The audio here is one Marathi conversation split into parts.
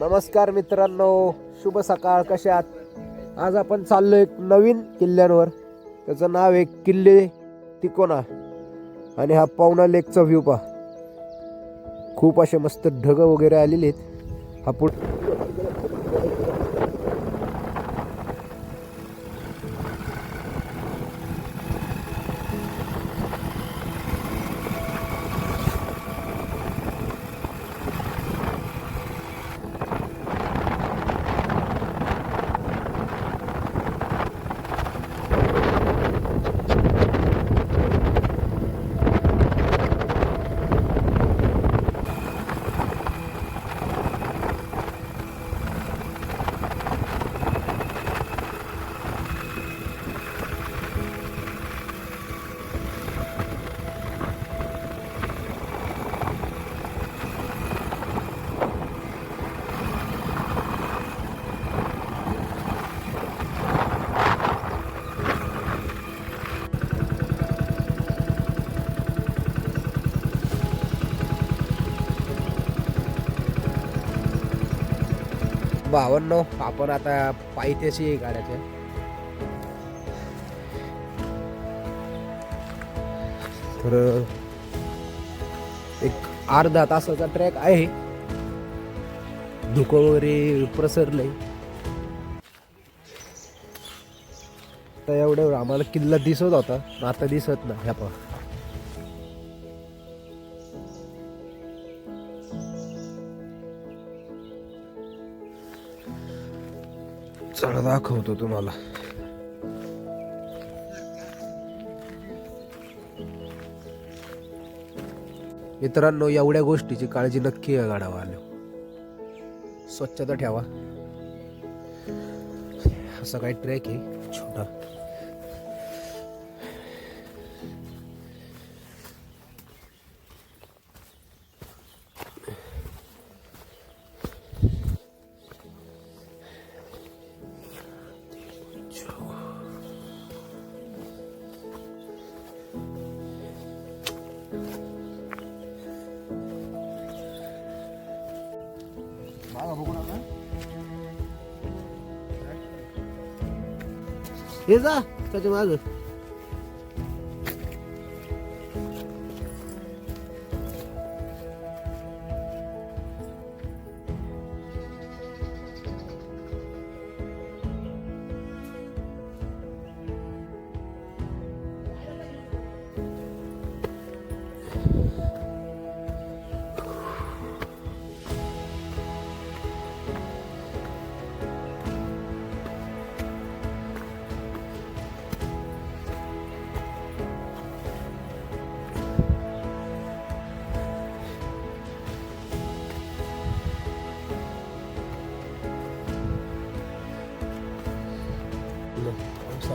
नमस्कार मित्रांनो शुभ सकाळ कशात आज आपण चाललो एक नवीन किल्ल्यांवर. त्याचं नाव आहे किल्ले तिकोना. आणि हा पावना लेकचा व्ह्यू पहा. खूप असे मस्त ढग वगैरे आलेले आहेत. हा पुढ बावन्न आपण आता पायथ्याशी गाड्याच्या तर एक अर्धा तासाचा ट्रॅक आहे. धुकं वगैरे प्रसरलंय तर एवढं आम्हाला किल्ला दिसत होता आता दिसत नाही ह्या पहा. चला दाखवतो तुम्हाला. मित्रांनो एवढ्या गोष्टीची काळजी नक्की या गाडावर आलो. स्वच्छता ठेवा. असा काही ट्रॅक आहे छोटा. हे जा त्याच्या माग पावसा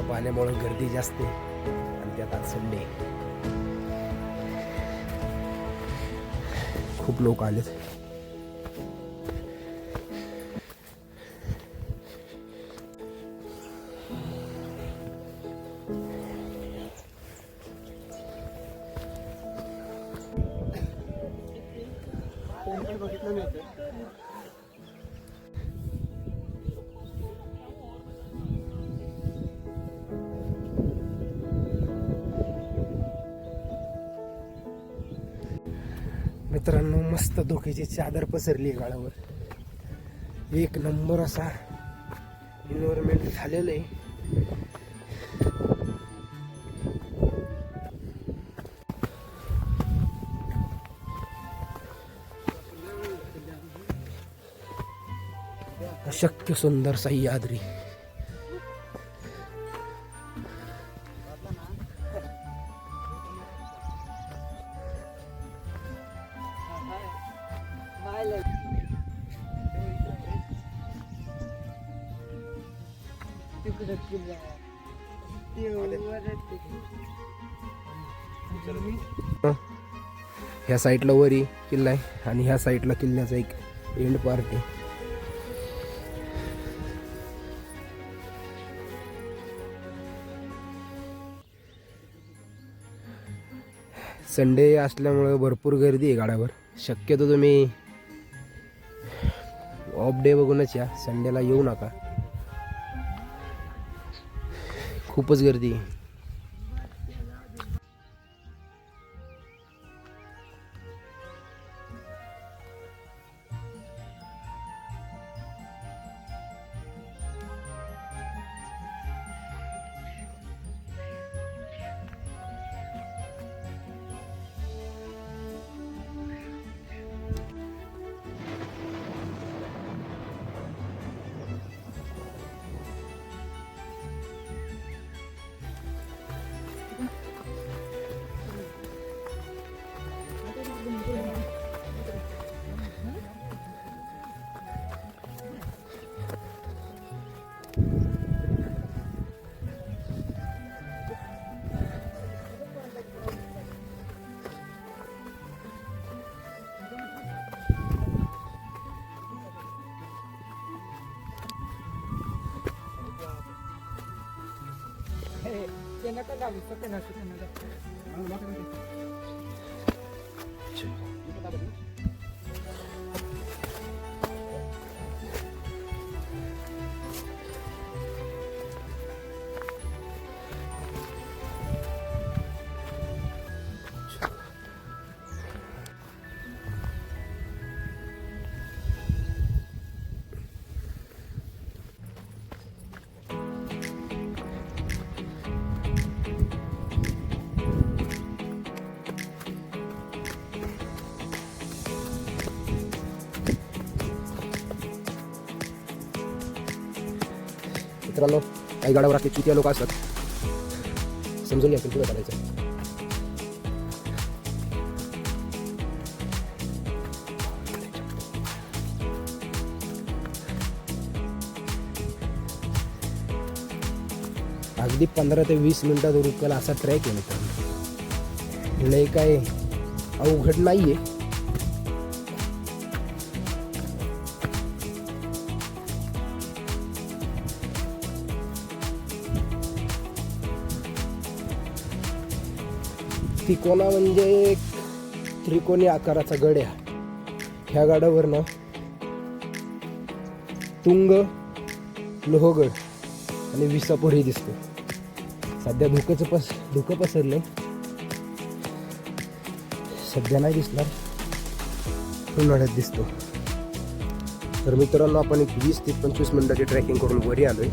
पाण्यामुळे गर्दी जास्त आणि त्यात आज संडे खूप लोक आलेत. त्याची चादर पसरली आहे गाळावर. एक नंबर असा एन्व्हायरमेंट झालेलं आहे. अशक्य सुंदर सह्याद्री ह्या साईडला वरी किल्ला आहे आणि ह्या साईडला किल्ल्याचा एक एंड पार्ट आहे. संडे असल्यामुळे भरपूर गर्दी आहे गाड्यावर. शक्यतो तुम्ही ऑफ डे बघूनच या. संडेला येऊ नका. खूपच गर्दी आहे. 中が見せてなしでもだって。मित्रांनो काही गाड्यावर असले चुतिया लोक असतात. समजून घ्या पुढे करायचं अगदी पंधरा ते वीस मिनिटात उरकेल असा ट्रॅक आहे मित्रांनो. लय काय अवघड नाही आहे तिकोना म्हणजे एक त्रिकोणी आकाराचा गड आहे. ह्या गडावर ना तुंग लोहगड आणि विसापूर हे दिसतो सध्या धुकंचं पस धुकं पसरलं सध्या नाही दिसणार. उन्हाळ्यात दिसतो. तर मित्रांनो आपण एक वीस ते पंचवीस मिनिटाची ट्रॅकिंग करून वरी आलोय.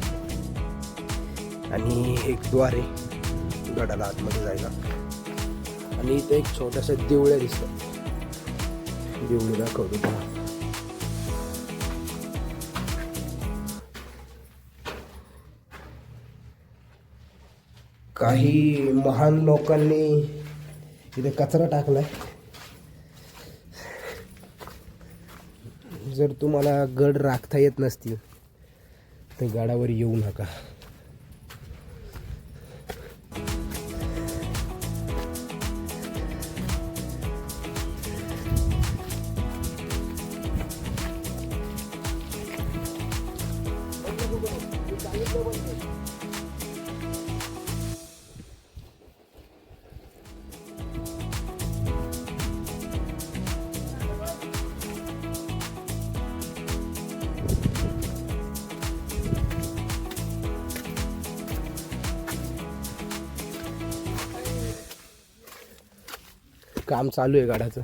आणि एक द्वारे गडाला आतमध्ये जायला. आणि इथं एक छोट्याशा देवळ्या दिसतं. देवळी दाखवतो तुम्हाला काही महान लोकांनी इथे कचरा टाकलाय. जर तुम्हाला गड राखता येत नसतील तर गडावर येऊ नका. काम चालू आहे गाड्याचं.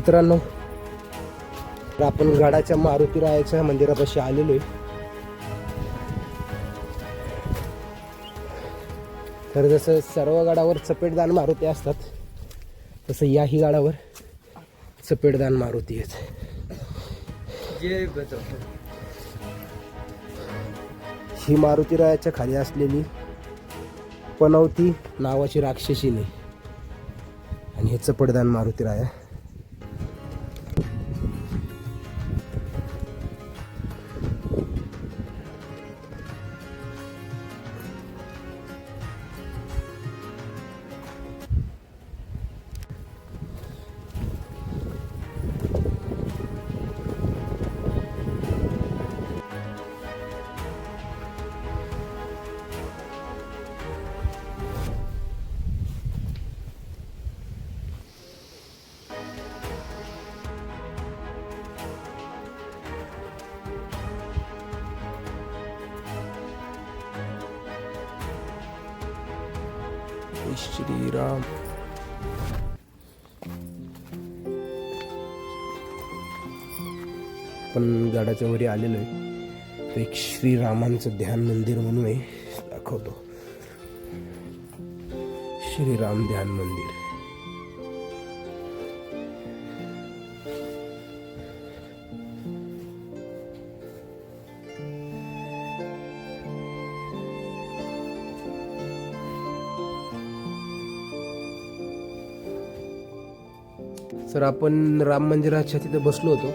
मित्रांनो तर आपण गडाच्या मारुती रायाच्या मंदिरापाशी आलेलो आहे. तर जसं सर्व गडावर चपेटदान मारुती असतात तसं याही गडावर चपेटदान मारुती आहेत. ही मारुतीरायाच्या खाली असलेली पनवती नावाची राक्षसीने आणि हे चपडदान मारुतीराया श्रीराम पण गडाच्या वरी आलेलो आहे. तर एक श्रीरामांचं ध्यान मंदिर म्हणून दाखवतो. श्रीराम ध्यान मंदिर. सर आपण राम मंदिराच्या तिथे बसलो होतो.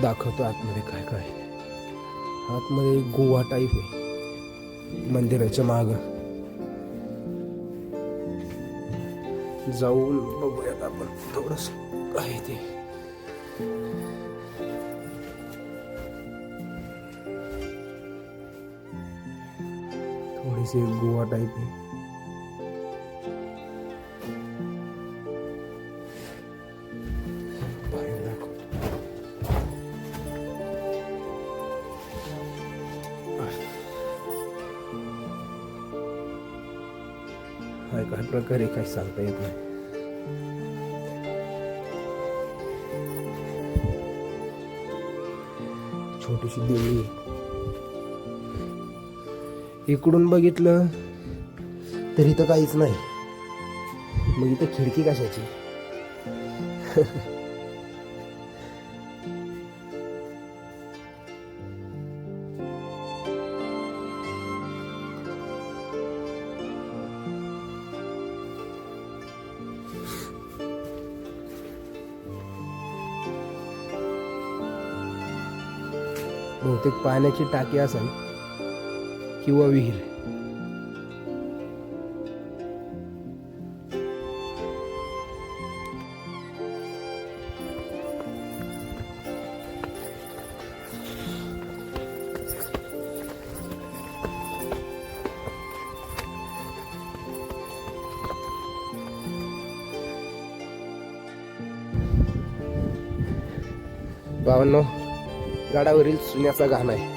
दाखवतो आतमध्ये काय काय आतमध्ये गोवा टाईप आहे. मंदिराच्या माग. जाऊन बघूयात आपण. थोडस काय ते. थोडीशी गोवा टाईप आहे. काय काय सांगता येत नाही. छोटीशी देवळी इकडून बघितलं तरी तर काहीच नाही. मग इथं खिडकी कशाची? बहुतेक पाण्याची टाकी असेल किंवा विहीर. बावन्न. गडावरील सुन्याचा घाण आहे.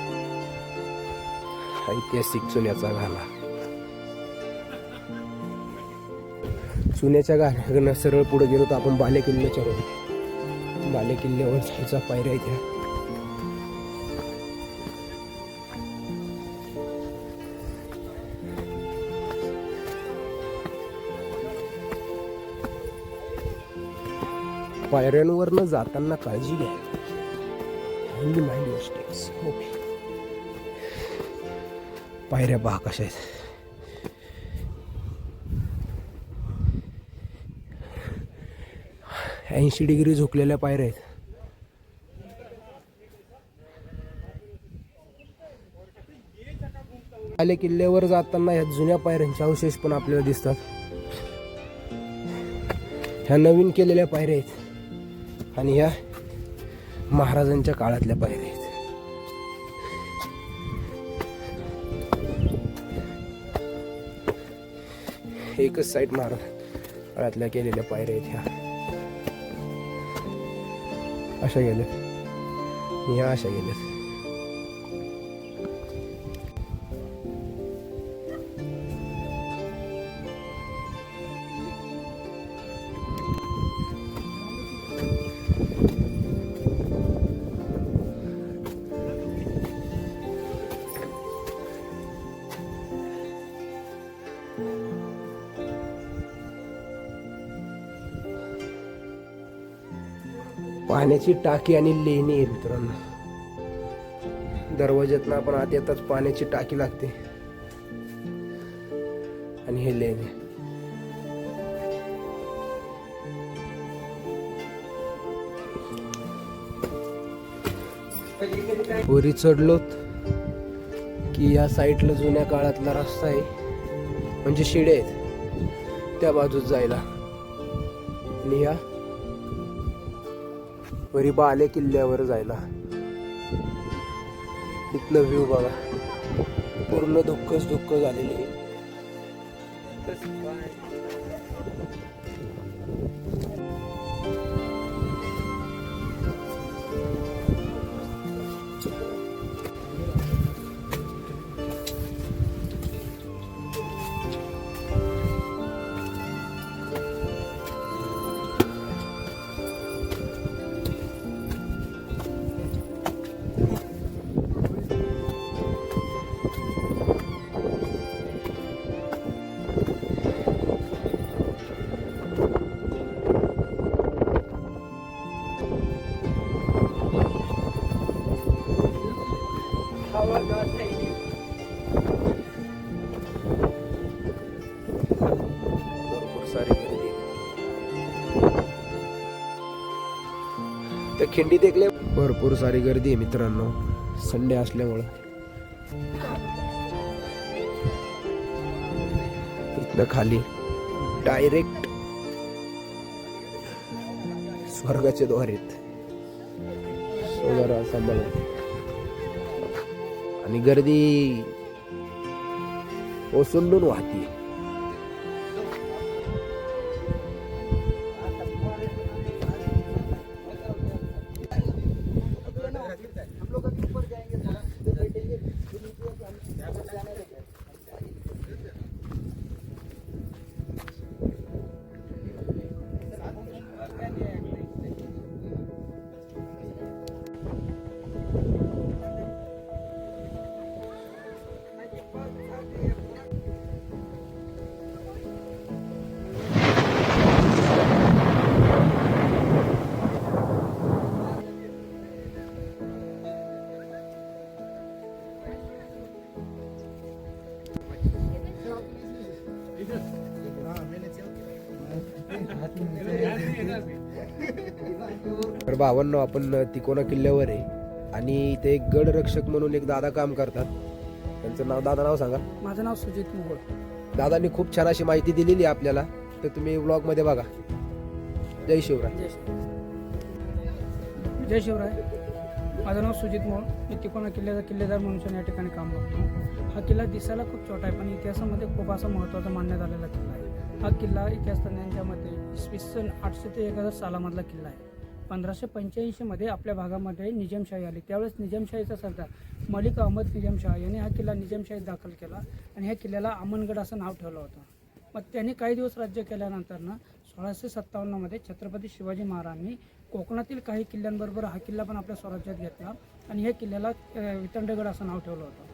ऐतिहासिक चुन्याचा घाला चुन्याच्या घाण्याकडनं सरळ पुढे गेलो तर आपण बाले किल्ल्याच्या रोड. बाले किल्ल्यावर जायचा पायऱ्या इथे. पायऱ्यांवरनं जाताना काळजी घ्या. Only mind your steps. पायऱ्या पहा कशा आहेत. ऐंशी डिग्री झोकलेल्या पायऱ्या आहेत. आले किल्ल्यावर जाताना ह्या जुन्या पायऱ्यांचे अवशेष पण आपल्याला दिसतात. ह्या नवीन केलेल्या पायऱ्या आहेत. आणि ह्या महाराजांच्या काळातल्या पायऱ्या आहेत. एकच साईड महाराज काळातल्या केलेल्या पायऱ्या आहेत ह्या. अशा गेल्या ह्या अशा गेल्यात. पाण्याची टाकी आणि लेणी आहे मित्रांनो. दरवाज्यातनं आपण आत येताच पाण्याची टाकी लागते. आणि हे लेणी. वरी चढलोत की या साईडला जुन्या काळातला रस्ता आहे. म्हणजे शिडे आहेत. त्या बाजूत जायला. आणि या परिबा बाले किल्ल्यावर जायला. इथलं व्ह्यू बघा. पूर्ण धुक्कच धुक्क झालेली आहे खिंडी देखले त्या खिंडीत एकले भरपूर सारी गर्दी आहे मित्रांनो. संडे असल्यामुळं. इथनं खाली डायरेक्ट स्वर्गाचे द्वार आहेत. So सांभाळून. आणि गर्दी ओसंडून वाहती. भावांनो आपण तिकोना किल्ल्यावर आहे. आणि इथे एक गड रक्षक म्हणून एक दादा काम करतात. त्यांचं नाव दादा नाव सांगा. माझं नाव सुजित मोहोळ. दादांनी खूप छान अशी माहिती दिलेली आहे आपल्याला. तर तुम्ही ब्लॉगमध्ये बघा. जय शिवराय. जय शिवराय. माझं नाव सुजित मोहोळ. मी तिकोना किल्ल्याचा किल्लेदार म्हणून या ठिकाणी काम करतो. हा किल्ला दिसायला खूप छोटा आहे पण इतिहासामध्ये खूप असा महत्त्वाचा मानण्यात आलेला किल्ला आहे. हा किल्ला इतिहासतज्ञांच्या मते इसवी सन आठशे ते एक हजार सालामधला किल्ला आहे. पंधराशे पंच्याऐंशीमध्ये आपल्या भागामध्ये निजामशाही आली. त्यावेळेस निजामशाहीचा सरदार मलिक अहमद निजामशाह यांनी हा किल्ला निजामशाहीत दाखल केला आणि ह्या किल्ल्याला अमनगड असं नाव ठेवलं होतं. मग त्यांनी काही दिवस राज्य केल्यानंतरनं सोळाशे सत्तावन्नमध्ये छत्रपती शिवाजी महाराजांनी कोकणातील काही किल्ल्यांबरोबर हा किल्ला पण आपल्या स्वराज्यात घेतला आणि ह्या किल्ल्याला वितंडगड असं नाव ठेवलं होतं.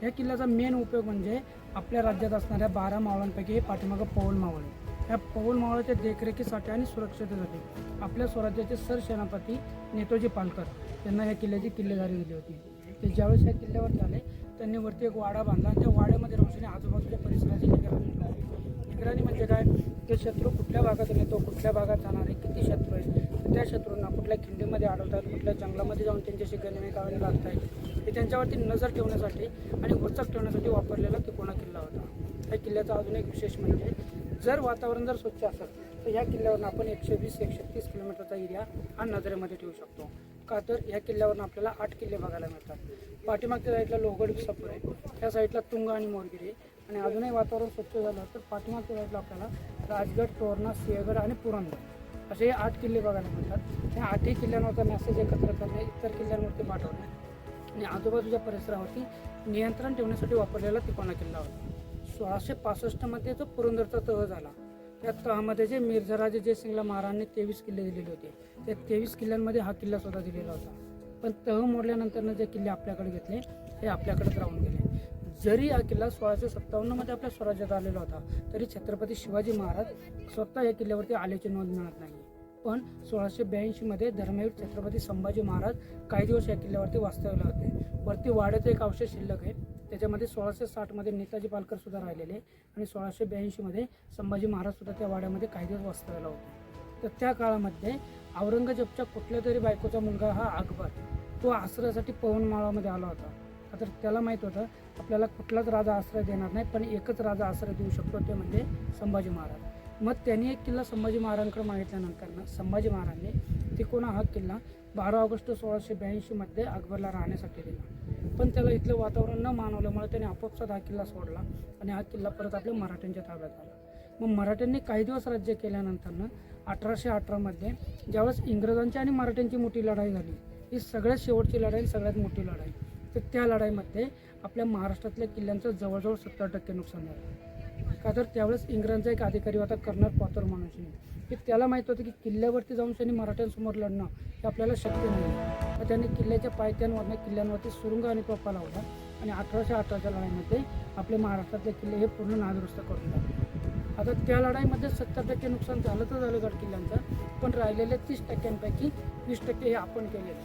ह्या किल्ल्याचा मेन उपयोग म्हणजे आपल्या राज्यात असणाऱ्या बारा मावळांपैकी हे पाठीमागं पवन मावळ. ह्या पवल मावळाच्या देखरेखीसाठी आणि सुरक्षतेसाठी आपल्या स्वराज्याचे सरसेनापती नेतोजी पालकर यांना ह्या किल्ल्याची किल्लेदारी दिली होती. ते ज्यावेळेस ह्या किल्ल्यावर झाले त्यांनी वरती एक वाडा बांधला आणि त्या वाड्यामध्ये राहून आजूबाजूच्या परिसराची निगराणी निगराणी म्हणजे काय? ते शत्रू कुठल्या भागातून येतो कुठल्या भागात जाणार आहे? किती शत्रू आहेत? त्या शत्रूंना कुठल्या खिंडीमध्ये अडवतात कुठल्या जंगलामध्ये जाऊन त्यांच्याशी गणवे काढावी लागत आहे हे त्यांच्यावरती नजर ठेवण्यासाठी आणि वचक ठेवण्यासाठी वापरलेला तिकोणा किल्ला होता? या किल्ल्याचा अजून एक विशेष म्हणजे जर वातावरण जर स्वच्छ असेल तर ह्या किल्ल्यावरून आपण एकशे वीस एकशे तीस किलोमीटरचा एरिया हा नजरेमध्ये ठेवू शकतो. का तर ह्या किल्ल्यावरून आपल्याला आठ किल्ले बघायला मिळतात. पाठीमागच्या साईडला लोहगड सपूर आहे. त्या साईडला तुंग आणि मोरगिरी आणि अजूनही वातावरण स्वच्छ झालं तर पाठीमागच्या साईडला आपल्याला राजगड तोरणा सिंहगड आणि पुरंदर असे हे आठ किल्ले बघायला मिळतात. ह्या आठही किल्ल्यांवरचा मेसेज एकत्र करणे इतर किल्ल्यांवरती पाठवणे आणि आजूबाजूच्या परिसरावरती नियंत्रण ठेवण्यासाठी वापरलेला तिकोणा किल्ला होता. सोळाशे पासष्टमध्ये जो पुरंदरचा तह झाला. त्या तहामध्ये जे मिर्झाराजे जयसिंगला महाराजांनी तेवीस किल्ले दिलेले होते. त्या तेवीस किल्ल्यांमध्ये हा किल्ला सुद्धा दिलेला होता. पण तह मोडल्यानंतरनं जे किल्ले आपल्याकडे घेतले हे आपल्याकडेच राहून गेले. जरी हा किल्ला सोळाशे सत्तावन्नमध्ये आपल्या स्वराज्यात आलेला होता तरी छत्रपती शिवाजी महाराज स्वतः या किल्ल्यावरती आल्याची नोंद मिळत नाही. पण सोळाशे ब्याऐंशीमध्ये धर्मवीर छत्रपती संभाजी महाराज काही दिवस या किल्ल्यावरती वास्तव्याला होते. वरती वाड्याचं एक अवशेष शिल्लक आहे. त्याच्यामध्ये सोळाशे साठमध्ये नेताजी पालकरसुद्धा राहिलेले आणि सोळाशे ब्याऐंशीमध्ये संभाजी महाराजसुद्धा त्या वाड्यामध्ये काही दिवस वास्तव्याला होते. तर त्या काळामध्ये औरंगजेबच्या कुठल्या तरी बायकोचा मुलगा हा अकबर तो आश्रयासाठी पवनमाळामध्ये आला होता. तर त्याला माहीत होतं आपल्याला कुठलाच राजा आश्रय देणार नाही पण एकच राजा आश्रय देऊ शकतो ते म्हणजे संभाजी महाराज. मग त्यांनी एक किल्ला संभाजी महाराजांकडे मागितल्यानंतर संभाजी महाराजांनी तिकोना हा किल्ला बारा ऑगस्ट सोळाशे ब्याऐंशीमध्ये अकबरला राहण्यासाठी दिला. पण त्याला इथलं वातावरण न मानवल्यामुळे त्याने आपोआपसात हा किल्ला सोडला आणि हा किल्ला परत आपल्या मराठ्यांच्या ताब्यात आला. मग मराठ्यांनी काही दिवस राज्य केल्यानंतर अठराशे अठरामध्ये ज्यावेळेस इंग्रजांची आणि मराठ्यांची मोठी लढाई झाली ही सगळ्यात शेवटची लढाई सगळ्यात मोठी लढाई तर त्या लढाईमध्ये आपल्या महाराष्ट्रातल्या किल्ल्यांचं जवळजवळ सत्तर टक्के नुकसान झालं. का तर त्यावेळेस इंग्रजांचा एक अधिकारी होता कर्नल पॉथर म्हणून की त्याला माहीत होतं की किल्ल्यावरती जाऊन त्यांनी मराठ्यांसमोर लढणं हे आपल्याला शक्य नाही. तर त्यांनी किल्ल्याच्या पायथ्यांवरनं किल्ल्यांवरती सुरुंग आणि टोपा लावला आणि अठराशे अठराच्या लढाईमध्ये आपले महाराष्ट्रातले किल्ले हे पूर्ण नादुरुस्त करून टाकले. आता त्या लढाईमध्ये सत्तर टक्के नुकसान झालं तर झालं गड किल्ल्यांचं पण राहिलेले तीस टक्क्यांपैकी वीस टक्के हे आपण केले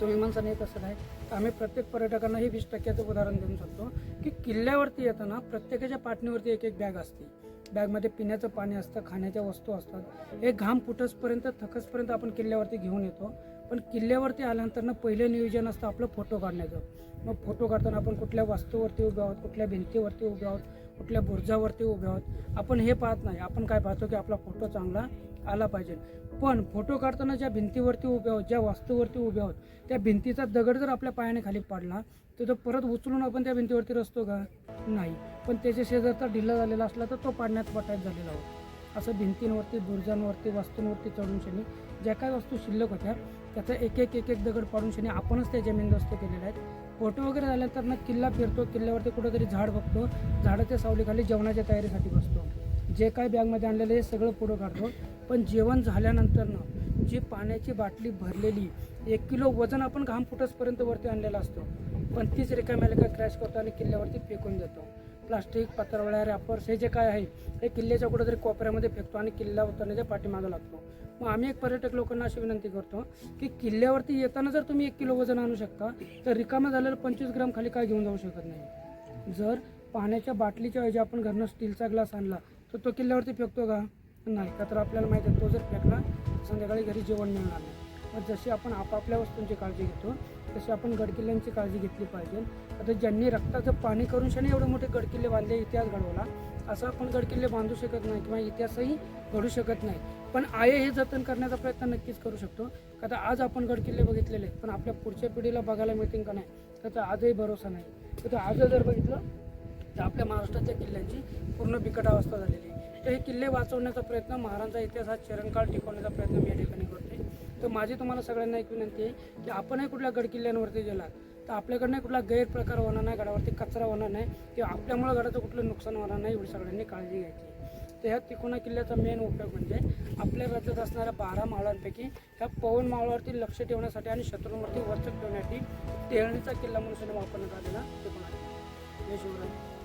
तुम्ही म्हणता नाही कसं नाही. तर आम्ही प्रत्येक पर्यटकांना हे वीस टक्क्याचं उदाहरण देऊ शकतो की किल्ल्यावरती येताना प्रत्येकाच्या पाटणीवरती एक एक बॅग असते. बॅगमध्ये पिण्याचं पाणी असतं खाण्याच्या वस्तू असतात. हे घाम फुटसपर्यंत थकसपर्यंत आपण किल्ल्यावरती घेऊन येतो. पण किल्ल्यावरती आल्यानंतरनं पहिलं नियोजन असतं आपलं फोटो काढण्याचं. मग फोटो काढताना आपण कुठल्या वास्तूवरती उभे आहोत कुठल्या भिंतीवरती उभे आहोत कुठल्या बुर्जावरती उभे आहोत आपण हे पाहत नाही. आपण काय पाहतो की आपला फोटो चांगला आला पाहिजे. पण फोटो काढताना ज्या भिंतीवरती उभे आहोत ज्या वास्तूवरती उभे आहोत त्या भिंतीचा दगड जर आपल्या पायाने खाली पडला तिथं तो परत उचलून आपण त्या भिंतीवरती रचतो का? नाही. पण त्याच्या शेजारचा ढिल्ला झालेला असला तर तो पाडण्यात पटायत झालेला होता. असं भिंतींवरती दुर्जांवरती वास्तूंवरती चढून शनी ज्या काही वस्तू शिल्लक होत्या त्याचा एक एक एक एक दगड पाडून शनी आपणच त्या जमीनदोस्त केलेल्या आहेत. फोटो वगैरे झाल्यानंतर ना किल्ला फिरतो किल्ल्यावरती कुठंतरी झाड बघतो झाडाच्या सावलीखाली जेवणाच्या तयारीसाठी बसतो. जे काय बॅगमध्ये आणलेलं हे सगळं पुढं काढतो. पण जेवण झाल्यानंतर ना जी पाण्याची बाटली भरलेली एक किलो वजन आपण घाम फुटसपर्यंत वरती आणलेला असतो. पण तीच रिकाम्याला का क्रॅश करतो आणि किल्ल्यावरती फेकून देतो. प्लास्टिक पत्रावळ्या रॅपर्स हे जे काय आहे हे किल्ल्याच्या कुठेतरी कोपऱ्यामध्ये फेकतो आणि किल्ला उतरण्याच्या पाठीमागं लागतो. मग आम्ही एक पर्यटक लोकांना अशी विनंती करतो की किल्ल्यावरती येताना जर तुम्ही एक किलो वजन आणू शकता तर रिकामं झालेलं पंचवीस ग्राम खाली काय घेऊन जाऊ शकत नाही. जर पाण्याच्या बाटलीच्या ऐवजी आपण घरनं स्टीलचा ग्लास आणला तर तो किल्ल्यावरती फेकतो का? नाही का? तर आपल्याला माहिती आहे तो जर फेकला संध्याकाळी घरी जेवण मिळणार नाही. मग जशी आपण आपापल्या वस्तूंची काळजी घेतो तशी आपण गडकिल्ल्यांची काळजी घेतली पाहिजे. आता ज्यांनी रक्ताचं पाणी करून शनी एवढे मोठे गडकिल्ले बांधले इतिहास घडवला असं आपण गडकिल्ले बांधू शकत नाही किंवा इतिहासही घडू शकत नाही. पण आहे हे जतन करण्याचा प्रयत्न नक्कीच करू शकतो. का तर आज आपण गडकिल्ले बघितलेले आहेत पण आपल्या पुढच्या पिढीला बघायला मिळतील का नाही त्याचा आजही भरोसा नाही. तर आज जर बघितलं तर आपल्या महाराष्ट्रातल्या किल्ल्यांची पूर्ण बिकट अवस्था झालेली हे किल्ले वाचवण्याचा प्रयत्न महाराजांचा इतिहास हा चिरंकाळ टिकवण्याचा प्रयत्न मी या ठिकाणी करते तर माझी तुम्हाला सगळ्यांना एक विनंती आहे की आपणही कुठल्या गडकिल्ल्यांवरती गेलात तर आपल्याकडनं कुठला गैरप्रकार होणार नाही गडावरती कचरा होणार नाही किंवा आपल्यामुळं गडाचं कुठलं नुकसान होणार नाही एवढी सगळ्यांनी काळजी घ्यायची तर ह्या तिकोना किल्ल्याचा मेन उपयोग म्हणजे आपल्या राज्यात असणाऱ्या बारा मावळांपैकी ह्या पवन मावळावरती लक्ष ठेवण्यासाठी आणि शत्रूंवरती वचक ठेवण्यासाठी टेहळणीचा किल्ला म्हणून वापरण्यात आलेला तिकोना किल्ला. जय शिवराय.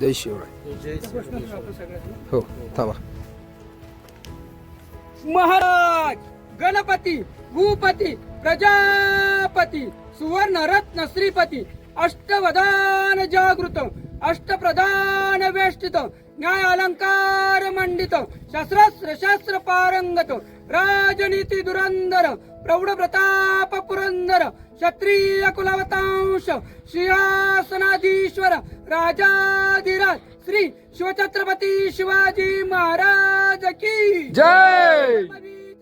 जय शिवराय. हो थांबा. महाराज गणपती भूपती प्रजापती सुवर्ण रत्न श्रीपती अष्टवधान जागृत अष्टप्रधान वेष्टित न्याय अलंकार मंडित शास्त्रास्त्र शास्त्र पारंगत राजनीती दुरंदर प्रौढ प्रताप पुरंदर क्षत्रिय कुलवतांश सिंहासनाधीश्वर राजाधिराज श्री शिवछत्रपती शिवाजी महाराज की जय!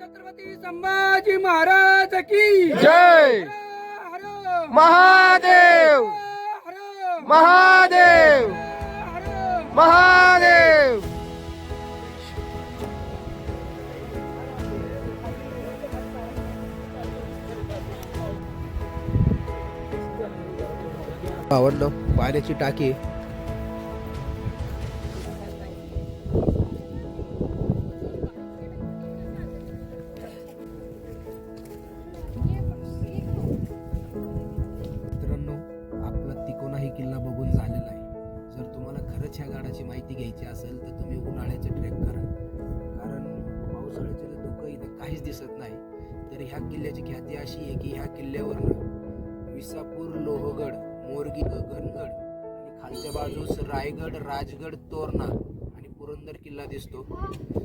छत्रपती संभाजी महाराज की जय! महादेव! हर महादेव! महादेव! आवडलं. पाण्याची टाकी. गगनगड आणि खालच्या बाजूस रायगड राजगड तोरणा आणि पुरंदर किल्ला दिसतो.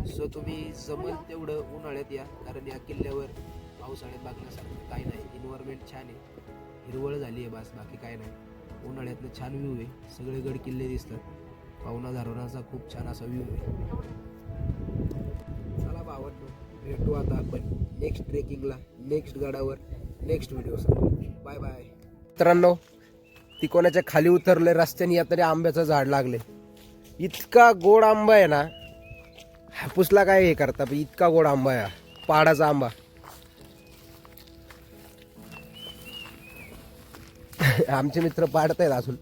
सो तुम्ही जमल तेवढं उन्हाळ्यात या कारण या किल्ल्यावर पावसाळ्यात बघण्यासारखं काही नाही. इन्व्हायरमेंट छान आहे. हिरवळ झाली आहे बस बाकी काय नाही. उन्हाळ्यातनं छान व्ह्यू आहे. सगळे गड किल्ले दिसतात. पाहुणा धारणाचा खूप छान असा व्ह्यू आहे. चला भावांनो भेटू आता आपण नेक्स्ट ट्रेकिंगला नेक्स्ट गडावर नेक्स्ट व्हिडिओ बाय बाय मित्रांनो तिकोण्याच्या खाली उतरले रस्त्याने या तरी आंब्याचं झाड लागले. इतका गोड आंबा आहे ना हापूसला काय हे करता पण इतका गोड आंबा आहे पाडाचा आंबा. आमचे मित्र पाडत आहेत अजून.